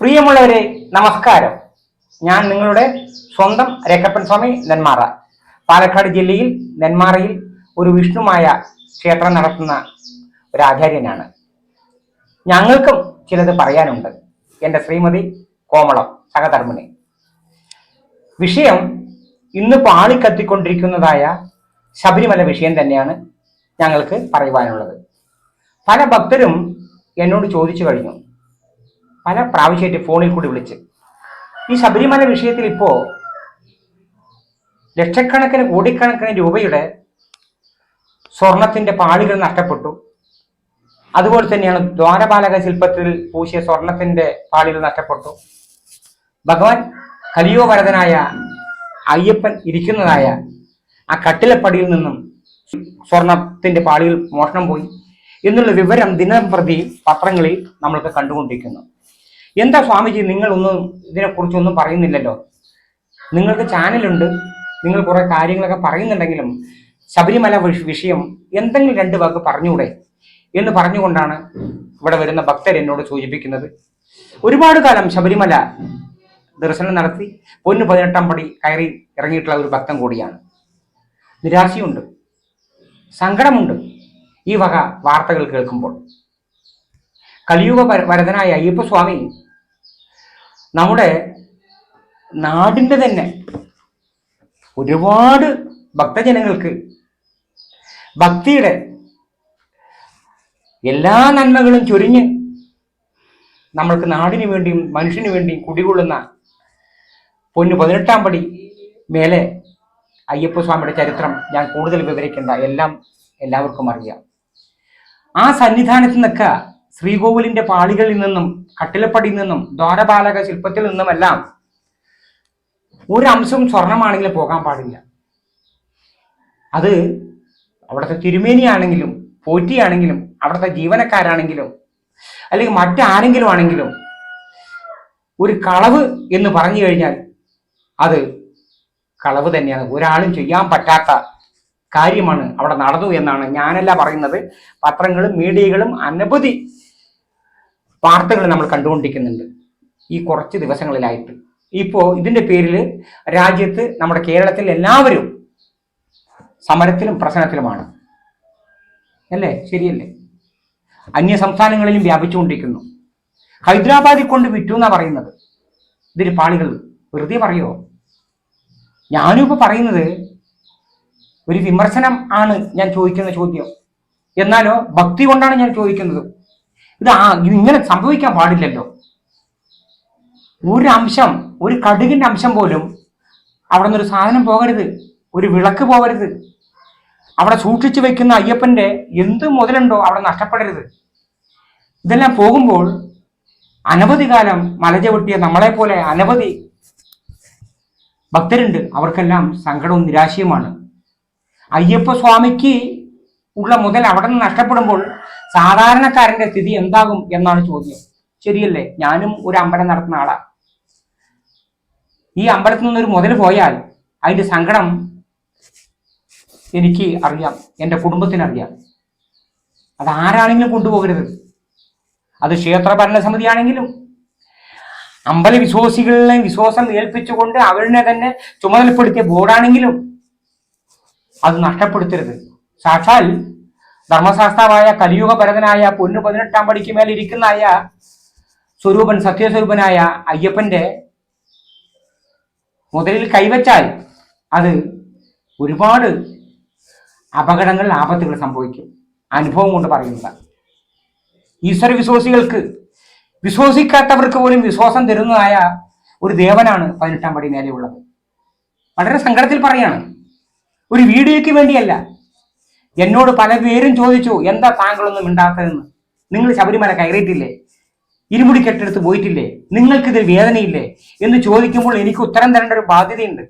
പ്രിയമുള്ളവരെ നമസ്കാരം. ഞാൻ നിങ്ങളുടെ സ്വന്തം രക്കപ്പൻ സ്വാമി നെന്മാറ. പാലക്കാട് ജില്ലയിൽ നെന്മാറയിൽ ഒരു വിഷ്ണുമായ ക്ഷേത്രം നടത്തുന്ന ഒരു ആചാര്യനാണ്. ഞങ്ങൾക്കും ചിലത് പറയാനുണ്ട്. എന്റെ ശ്രീമതി കോമളം സഹധർമ്മിണി. വിഷയം ഇന്ന് പാളിക്കത്തിക്കൊണ്ടിരിക്കുന്നതായ ശബരിമല വിഷയം തന്നെയാണ് ഞങ്ങൾക്ക് പറയുവാനുള്ളത്. പല ഭക്തരും എന്നോട് ചോദിച്ചു കഴിഞ്ഞു. പല പ്രാവശ്യമായിട്ട് ഫോണിൽ കൂടി വിളിച്ച്. ഈ ശബരിമല വിഷയത്തിൽ ഇപ്പോൾ ലക്ഷക്കണക്കിന് കോടിക്കണക്കിന് രൂപയുടെ സ്വർണത്തിന്റെ പാളികൾ നഷ്ടപ്പെട്ടു. അതുപോലെ തന്നെയാണ് ദ്വാരപാലക ശില്പത്തിൽ പൂശിയ സ്വർണത്തിന്റെ പാളികൾ നഷ്ടപ്പെട്ടു. ഭഗവാൻ കലിയോവരതനായ അയ്യപ്പൻ ഇരിക്കുന്നതായ ആ കട്ടിലപ്പടിയിൽ നിന്നും സ്വർണത്തിന്റെ പാളിയിൽ മോഷണം പോയി. എന്നുള്ള വിവരം ദിനം പ്രതി പത്രങ്ങളിൽ നമ്മൾക്ക് കണ്ടുകൊണ്ടിരിക്കുന്നു. എന്താ സ്വാമിജി നിങ്ങളൊന്നും ഇതിനെക്കുറിച്ചൊന്നും പറയുന്നില്ലല്ലോ? നിങ്ങൾക്ക് ചാനലുണ്ട് നിങ്ങൾ കുറെ കാര്യങ്ങളൊക്കെ പറയുന്നുണ്ടെങ്കിലും ശബരിമല വിഷയം എന്തെങ്കിലും രണ്ട് വാക്ക് പറഞ്ഞുകൂടെ എന്ന് പറഞ്ഞുകൊണ്ടാണ് ഇവിടെ വരുന്ന ഭക്തർ എന്നോട് സൂചിപ്പിക്കുന്നത്. ഒരുപാട് കാലം ശബരിമല ദർശനം നടത്തി പൊന്നു പതിനെട്ടാം പടി കയറി ഇറങ്ങിയിട്ടുള്ള ഒരു ഭക്തൻ കൂടിയാണ്. നിരാശയുണ്ട് സങ്കടമുണ്ട് ഈ വക വാർത്തകൾ കേൾക്കുമ്പോൾ. കലിയുഗ വരതനായ അയ്യപ്പസ്വാമി നമ്മുടെ നാടിന്റെ തന്നെ ഒരുപാട് ഭക്തജനങ്ങൾക്ക് ഭക്തിയുടെ എല്ലാ നന്മകളും ചൊരിഞ്ഞ് നമ്മൾക്ക് നാടിന് വേണ്ടിയും മനുഷ്യന് വേണ്ടിയും കുടികൊള്ളുന്ന പൊന്നു പതിനെട്ടാം പടി മേലെ അയ്യപ്പ സ്വാമിയുടെ ചരിത്രം ഞാൻ കൂടുതൽ വിവരിക്കേണ്ട എല്ലാം എല്ലാവർക്കും അറിയാം. ആ സന്നിധാനത്ത് നിന്നൊക്കെ ശ്രീകോവിലിന്റെ പാളികളിൽ നിന്നും കട്ടിലപ്പടിയിൽ നിന്നും ദ്വാരപാലക ശില്പത്തിൽ നിന്നുമെല്ലാം ഒരു അംശം സ്വർണമാണെങ്കിലും പോകാൻ പാടില്ല. അത് അവിടുത്തെ തിരുമേനിയാണെങ്കിലും പോറ്റിയാണെങ്കിലും അവിടുത്തെ ജീവനക്കാരാണെങ്കിലും അല്ലെങ്കിൽ മറ്റാരെങ്കിലും ആണെങ്കിലും ഒരു കളവ് എന്ന് പറഞ്ഞു കഴിഞ്ഞാൽ അത് കളവ് തന്നെയാണ്. ഒരാളും ചെയ്യാൻ പറ്റാത്ത കാര്യമാണ് അവിടെ നടന്നു എന്നാണ് ഞാനല്ല പറയുന്നത്. പത്രങ്ങളും മീഡിയകളും അനവധി വാർത്തകൾ നമ്മൾ കണ്ടുകൊണ്ടിരിക്കുന്നുണ്ട്. ഈ കുറച്ച് ദിവസങ്ങളിലായിട്ട്. ഇപ്പോൾ ഇതിന്റെ പേരിൽ രാജ്യത്ത് നമ്മുടെ കേരളത്തിൽ എല്ലാവരും സമരത്തിലും പ്രശ്നത്തിലുമാണ്. അല്ലേ? ശരിയല്ലേ? അന്യ സംസ്ഥാനങ്ങളിലും വ്യാപിച്ചുകൊണ്ടിരിക്കുന്നു. ഹൈദരാബാദിൽ കൊണ്ട് വിറ്റു എന്നാ പറയുന്നത്. ഇതിന് പാളികൾ വെറുതെ പറയോ? ഞാനും ഇപ്പോൾ പറയുന്നത് ഒരു വിമർശനം ആണ് ഞാൻ ചോദിക്കുന്ന ചോദ്യം. എന്നാലോ ഭക്തി കൊണ്ടാണ് ഞാൻ ചോദിക്കുന്നത്. ഇത് ആ ഇങ്ങനെ സംഭവിക്കാൻ പാടില്ലല്ലോ. ഒരു അംശം ഒരു കടുകിന്റെ അംശം പോലും അവിടെ നിന്നൊരു സാധനം പോകരുത് ഒരു വിളക്ക് പോകരുത്. അവിടെ സൂക്ഷിച്ചു വെക്കുന്ന അയ്യപ്പന്റെ എന്ത് മുതലുണ്ടോ അവിടെ നഷ്ടപ്പെടരുത്. ഇതെല്ലാം പോകുമ്പോൾ അനവധി കാലം മലചവിട്ടിയ നമ്മളെ പോലെ അനവധി ഭക്തരുണ്ട്. അവർക്കെല്ലാം സങ്കടവും നിരാശയുമാണ്. അയ്യപ്പ സ്വാമിക്ക് ഉള്ള മുതൽ അവിടെ നിന്ന് നഷ്ടപ്പെടുമ്പോൾ സാധാരണക്കാരന്റെ സ്ഥിതി എന്താകും എന്നാണ് ചോദ്യം. ശരിയല്ലേ? ഞാനും ഒരു അമ്പലം നടത്തുന്ന ആളാ. ഈ അമ്പലത്തിൽ നിന്നൊരു മുതൽ പോയാൽ അതിന്റെ സങ്കടം എനിക്ക് അറിയാം. എന്റെ കുടുംബത്തിന് അറിയാം. അത് ആരാണെങ്കിലും കൊണ്ടുപോകരുത്. അത് ക്ഷേത്ര ഭരണസമിതിയാണെങ്കിലും അമ്പല വിശ്വാസികളിലെ വിശ്വാസം ഏൽപ്പിച്ചുകൊണ്ട് അവരിനെ തന്നെ ചുമതലപ്പെടുത്തിയ ബോർഡാണെങ്കിലും അത് നഷ്ടപ്പെടുത്തരുത്. സാക്ഷാൽ ധർമ്മശാസ്ത്രമായ കലിയുഗ ഭരതനായ പൊന്നു പതിനെട്ടാം പടിക്ക് മേൽ സ്വരൂപൻ സത്യസ്വരൂപനായ അയ്യപ്പന്റെ മുതലിൽ കൈവച്ചാൽ അത് ഒരുപാട് അപകടങ്ങൾ ആപത്തുകൾ സംഭവിക്കും. അനുഭവം കൊണ്ട് പറയുന്നതാണ് ഈശ്വര വിശ്വാസികൾക്ക് വിശ്വസിക്കാത്തവർക്ക് പോലും വിശ്വാസം തരുന്നതായ ഒരു ദേവനാണ് പതിനെട്ടാം പടി മേലെയുള്ളത്. വളരെ സങ്കടത്തിൽ പറയാണ്. ഒരു വീഡിയോയ്ക്ക് വേണ്ടിയല്ല എന്നോട് പല പേരും ചോദിച്ചു എന്താ താങ്കളൊന്നും മിണ്ടാത്തതെന്ന്? നിങ്ങൾ ശബരിമല കയറിയിട്ടില്ലേ? ഇരുമുടി കെട്ടെടുത്ത് പോയിട്ടില്ലേ? നിങ്ങൾക്കിതിൽ വേദനയില്ലേ? എന്ന് ചോദിക്കുമ്പോൾ എനിക്ക് ഉത്തരം തരേണ്ട ഒരു ബാധ്യതയുണ്ട്.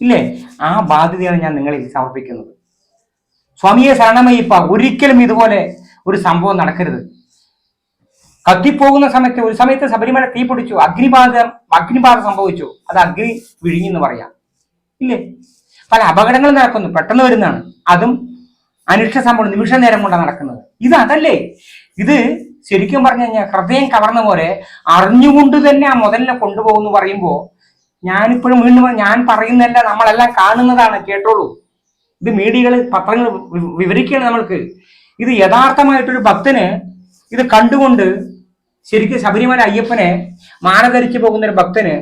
ഇല്ലേ? ആ ബാധ്യതയാണ് ഞാൻ നിങ്ങളിൽ സമർപ്പിക്കുന്നത്. സ്വാമിയെ ശരണമയ്യപ്പ ഒരിക്കലും ഇതുപോലെ ഒരു സംഭവം നടക്കരുത്. കത്തിപ്പോകുന്ന സമയത്ത് ഒരു സമയത്ത് ശബരിമല തീ പിടിച്ചു അഗ്നിബാധം അഗ്നിബാധ സംഭവിച്ചു. അത് അഗ്നി വിഴിഞ്ഞെന്ന് പറയാം. ഇല്ലേ? പല അപകടങ്ങളും നടക്കുന്നു പെട്ടെന്ന് വരുന്നതാണ്. അതും അനിഷ്ട സംഭവം നിമിഷ നേരം കൊണ്ടാണ് നടക്കുന്നത്. ഇത് അതല്ലേ? ഇത് ശരിക്കും പറഞ്ഞു കഴിഞ്ഞാൽ ഹൃദയം കവർന്ന പോലെ അറിഞ്ഞുകൊണ്ട് തന്നെ ആ മുതലിനെ കൊണ്ടുപോകുന്നു പറയുമ്പോൾ ഞാനിപ്പോഴും വീണ്ടും ഞാൻ പറയുന്നതല്ല നമ്മളെല്ലാം കാണുന്നതാണ് കേട്ടോളൂ. ഇത് മീഡിയകൾ പത്രങ്ങൾ വിവരിക്കുകയാണ് നമ്മൾക്ക്. ഇത് യഥാർത്ഥമായിട്ടൊരു ഭക്തന് ഇത് കണ്ടുകൊണ്ട് ശരിക്കും ശബരിമല അയ്യപ്പനെ മാനധരിച്ചു പോകുന്ന ഒരു ഭക്തന്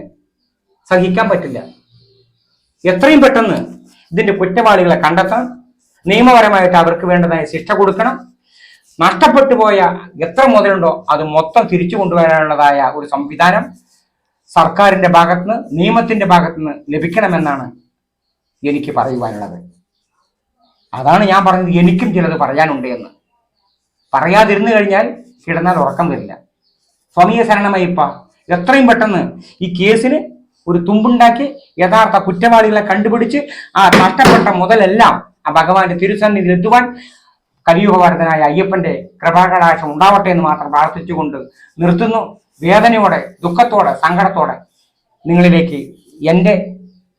സഹിക്കാൻ പറ്റില്ല. എത്രയും പെട്ടെന്ന് ഇതിന്റെ കുറ്റവാളികളെ കണ്ടെത്തണം നിയമപരമായിട്ട് അവർക്ക് വേണ്ടതായ ശിക്ഷ കൊടുക്കണം. നഷ്ടപ്പെട്ടു പോയ എത്ര മുതലുണ്ടോ അത് മൊത്തം തിരിച്ചു കൊണ്ടുവരാനുള്ളതായ ഒരു സംവിധാനം സർക്കാരിന്റെ ഭാഗത്തുനിന്ന് നിയമത്തിന്റെ ഭാഗത്തുനിന്ന് ലഭിക്കണമെന്നാണ് എനിക്ക് പറയുവാനുള്ളത്. അതാണ് ഞാൻ പറഞ്ഞത്. എനിക്കും ചിലത് പറയാനുണ്ട് എന്ന്. പറയാതിരുന്നു കഴിഞ്ഞാൽ കിടന്നാൽ ഉറക്കം വരില്ല. സ്വാമിയെ ശരണമയ്യപ്പ എത്രയും പെട്ടെന്ന് ഈ കേസിന് ഒരു തുമ്പുണ്ടാക്കി യഥാർത്ഥ കുറ്റവാളികളെ കണ്ടുപിടിച്ച് ആ നഷ്ടപ്പെട്ട മുതലെല്ലാം ആ ഭഗവാന്റെ തിരുസന്നിധിയിൽ എത്തുവാൻ കലിയുഗവർദ്ധനായ അയ്യപ്പന്റെ കൃപാകടാക്ഷം ഉണ്ടാവട്ടെ എന്ന് മാത്രം പ്രാർത്ഥിച്ചുകൊണ്ട് നിർത്തുന്നു. വേദനയോടെ ദുഃഖത്തോടെ സങ്കടത്തോടെ നിങ്ങളിലേക്ക് എന്റെ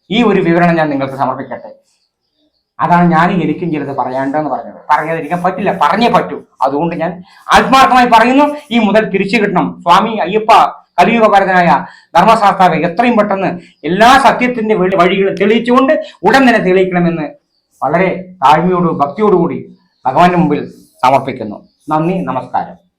ഈ ഒരു വിവരണം ഞാൻ നിങ്ങൾക്ക് സമർപ്പിക്കട്ടെ. അതാണ് ഞാൻ എനിക്കും ചിലത് പറയാണ്ടെന്ന് പറഞ്ഞത്. പറയാതിരിക്കാൻ പറ്റില്ല. പറഞ്ഞേ പറ്റൂ. അതുകൊണ്ട് ഞാൻ ആത്മാർത്ഥമായി പറയുന്നു ഈ മുതൽ തിരിച്ചു കിട്ടണം. സ്വാമി അയ്യപ്പ കലിയുഗപരതനായ ധർമ്മശാസ്താവ് എത്രയും പെട്ടെന്ന് എല്ലാ സത്യത്തിന്റെ വഴികളും തെളിയിച്ചുകൊണ്ട് ഉടൻ തന്നെ തെളിയിക്കണമെന്ന് വളരെ താഴ്മയോടും ഭക്തിയോടുകൂടി ഭഗവാന്റെ മുമ്പിൽ സമർപ്പിക്കുന്നു. നന്ദി നമസ്കാരം.